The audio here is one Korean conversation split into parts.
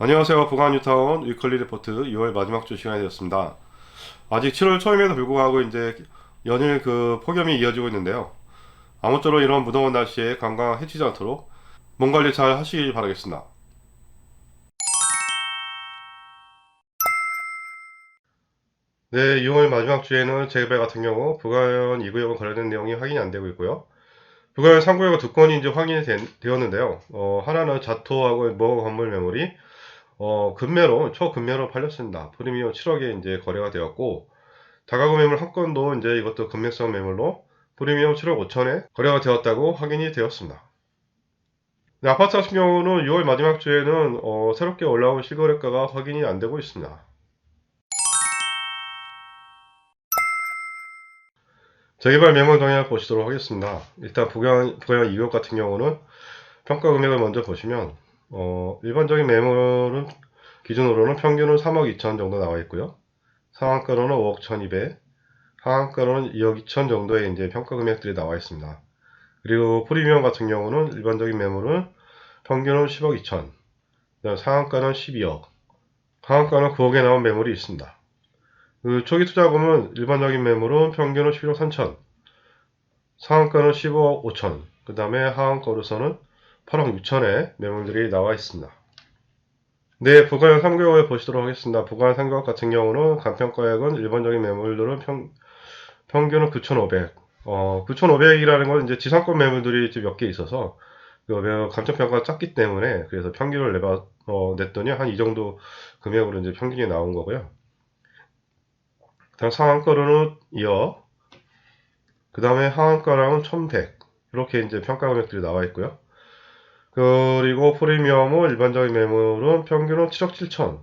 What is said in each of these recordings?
안녕하세요. 부간 뉴타운 위클리 리포트 6월 마지막 주 시간이 되었습니다. 아직 7월 초임에도 불구하고 이제 연일 그 폭염이 이어지고 있는데요. 아무쪼록 이런 무더운 날씨에 관광 해치지 않도록 몸 관리 잘 하시길 바라겠습니다. 네, 6월 마지막 주에는 재개발 같은 경우 부가현 2구역은 거래된 내용이 확인이 안 되고 있고요. 부가현 3구역은 두 건이 이제 확인이 된- 되었는데요. 어, 하나는 자토하고 모 건물 매물이 어, 금매로, 초금매로 팔렸습니다. 프리미엄 7억에 이제 거래가 되었고, 다가구 매물 한 건도 이제 이것도 금매성 매물로 프리미엄 7억 5천에 거래가 되었다고 확인이 되었습니다. 네, 아파트 같은 경우는 6월 마지막 주에는 어, 새롭게 올라온 실거래가가 확인이 안 되고 있습니다. 재개발 매물 동향 보시도록 하겠습니다. 일단 부경, 부경 2호 같은 경우는 평가 금액을 먼저 보시면 어, 일반적인 매물은 기준으로는 평균은 3억 2천 정도 나와 있고요. 상한가로는 5억 1,200, 하한가로는 2억 2천 정도의 이제 평가 금액들이 나와 있습니다. 그리고 프리미엄 같은 경우는 일반적인 매물은 평균은 10억 2천, 그다음 상한가는 12억, 하한가는 9억에 나온 매물이 있습니다. 그 초기 투자금은 일반적인 매물은 평균은 11억 3천, 상한가는 15억 5천, 그 다음에 하한가로서는 8억 6천의 매물들이 나와 있습니다. 네, 부가형 3개월 보시도록 하겠습니다. 부가형 3개월 같은 경우는 간평가액은 일반적인 매물들은 평, 평균은 9,500. 어, 9,500이라는 건 이제 지상권 매물들이 몇 개 있어서 그 매우 감정평가가 작기 때문에 그래서 평균을 내봐, 어, 냈더니 한 이 정도 금액으로 이제 평균이 나온 거고요. 다음 상한가로는 2억. 그 다음에 하한가랑은 1,100. 이렇게 이제 평가 금액들이 나와 있고요. 그리고 프리미엄은 일반적인 매물은 평균은 7억 7천.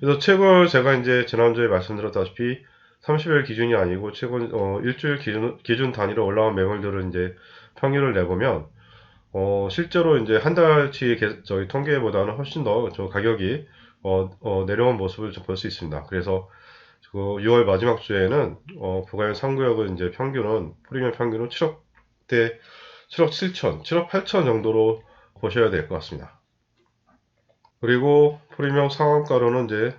그래서 최고 제가 이제 지난주에 말씀드렸다시피 30일 기준이 아니고 최고 어, 일주일 기준, 기준 단위로 올라온 매물들을 이제 평균을 내보면 어, 실제로 이제 한 달치 개- 저희 통계보다는 훨씬 더 저 가격이 어, 어, 내려온 모습을 좀 볼 수 있습니다. 그래서 그 6월 마지막 주에는 어, 부가형 3구역은 이제 평균은 프리미엄 평균은 7억대 7억 7천, 7억 8천 정도로 보셔야 될 것 같습니다. 그리고 프리미엄 상한가로는 이제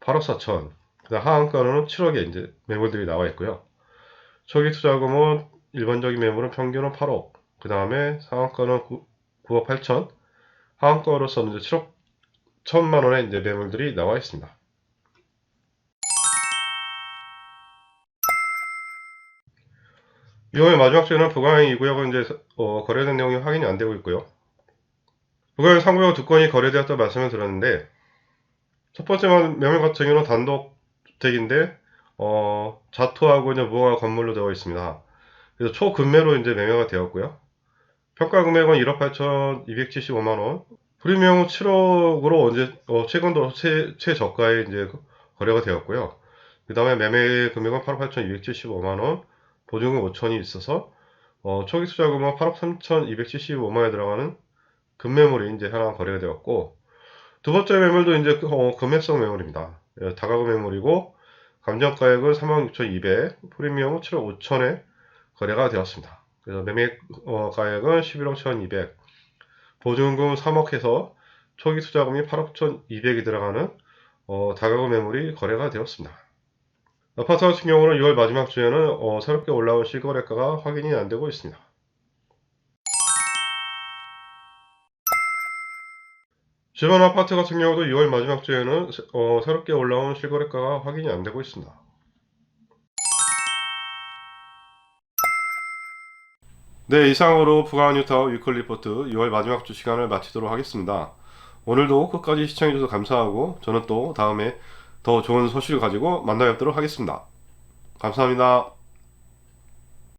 8억 4천, 그다음 하한가로는 7억에 이제 매물들이 나와 있고요. 초기 투자금은 일반적인 매물은 평균은 8억, 그 다음에 상한가는 9, 억 8천, 하한가로서는 이제 7억 1천만 원의 이제 매물들이 나와 있습니다. 이월 마지막 주에는 부가형 2구역은 이제 어, 거래된 내용이 확인이 안 되고 있고요. 부가형 3구역 두 건이 거래되었다 말씀을 드렸는데 첫 번째 매물 같은 경우는 단독 주택인데 어, 자토하고 이제 무허가 건물로 되어 있습니다. 그래서 초금매로 이제 매매가 되었고요. 평가 금액은 1억 8,275만 원. 프리미엄은 7억으로 언제 어, 최근 들어 최, 최저가에 이제 거래가 되었고요. 그 다음에 매매 금액은 8억 8,275만 원. 보증금 5천이 있어서 어, 초기 투자금은 8억 3,275만에 들어가는 금매물이 이제 하나 거래가 되었고 두 번째 매물도 이제 어, 금매성 매물입니다. 예, 다가구 매물이고 감정가액은 3억 6,200, 프리미엄은 7억 5천에 거래가 되었습니다. 그래서 매매 어, 가액은 11억 1,200, 보증금 3억 해서 초기 투자금이 8억 1,200이 들어가는 어, 다가구 매물이 거래가 되었습니다. 아파트 같은 경우는 6월 마지막 주에는 어, 새롭게 올라온 실거래가가 확인이 안 되고 있습니다. 주변 아파트 같은 경우도 6월 마지막 주에는 새- 어, 새롭게 올라온 실거래가가 확인이 안 되고 있습니다. 네, 이상으로 부가 뉴타워 위클 리 포트 6월 마지막 주 시간을 마치도록 하겠습니다. 오늘도 끝까지 시청해주셔서 감사하고 저는 또 다음에 더 좋은 소식을 가지고 만나 뵙도록 하겠습니다. 감사합니다.